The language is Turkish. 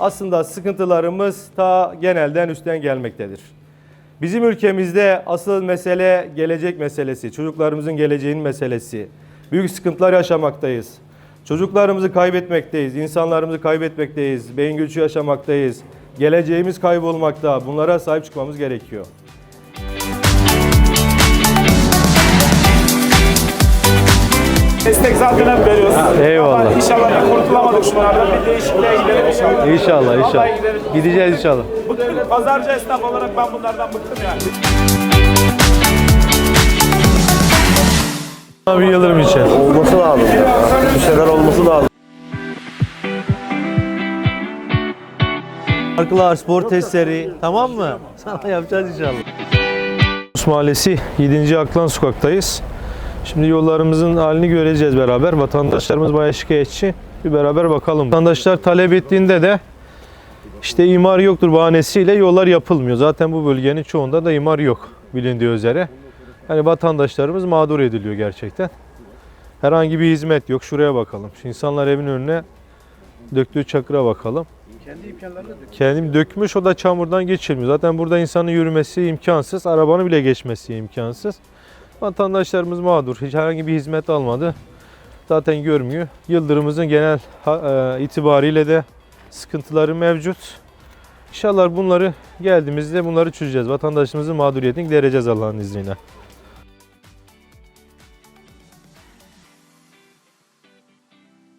aslında sıkıntılarımız ta genelden üstten gelmektedir. Bizim ülkemizde asıl mesele gelecek meselesi, çocuklarımızın geleceğinin meselesi. Büyük sıkıntılar yaşamaktayız. Çocuklarımızı kaybetmekteyiz, insanlarımızı kaybetmekteyiz, beyin göçü yaşamaktayız. Geleceğimiz kaybolmakta. Bunlara sahip çıkmamız gerekiyor. Destek zaten hep veriyoruz. Eyvallah. Ama inşallah da kurtulamadık şunlardan. Bir değişikliğe gidelim inşallah. İnşallah, inşallah. Vallahi gidelim. Gideceğiz inşallah. Bıktık. Pazarcı esnaf olarak ben bunlardan bıktım yani. Abi Yıldırım için. Olması lazım ya. Bir şeyler olması lazım. Parklar, spor testleri tamam mı? Sana yapacağız inşallah. Mahallesi 7. Aklan sokaktayız. Şimdi yollarımızın halini göreceğiz beraber. Vatandaşlarımız bayağı şikayetçi. Bir beraber bakalım. Vatandaşlar talep ettiğinde de işte imar yoktur bahanesiyle yollar yapılmıyor. Zaten bu bölgenin çoğunda da imar yok bilindiği üzere. Yani vatandaşlarımız mağdur ediliyor gerçekten. Herhangi bir hizmet yok. Şuraya bakalım. Şu insanlar evin önüne döktüğü çakıra bakalım. Kendim dökmüş o da çamurdan geçilmiyor. Zaten burada insanın yürümesi imkansız. Arabanın bile geçmesi imkansız. Vatandaşlarımız mağdur. Hiç herhangi bir hizmet almadı. Zaten görmüyor. Yıldırımımızın genel e, itibariyle de sıkıntıları mevcut. İnşallah bunları geldiğimizde bunları çözeceğiz. Vatandaşımızın mağduriyetini gidereceğiz Allah'ın izniyle.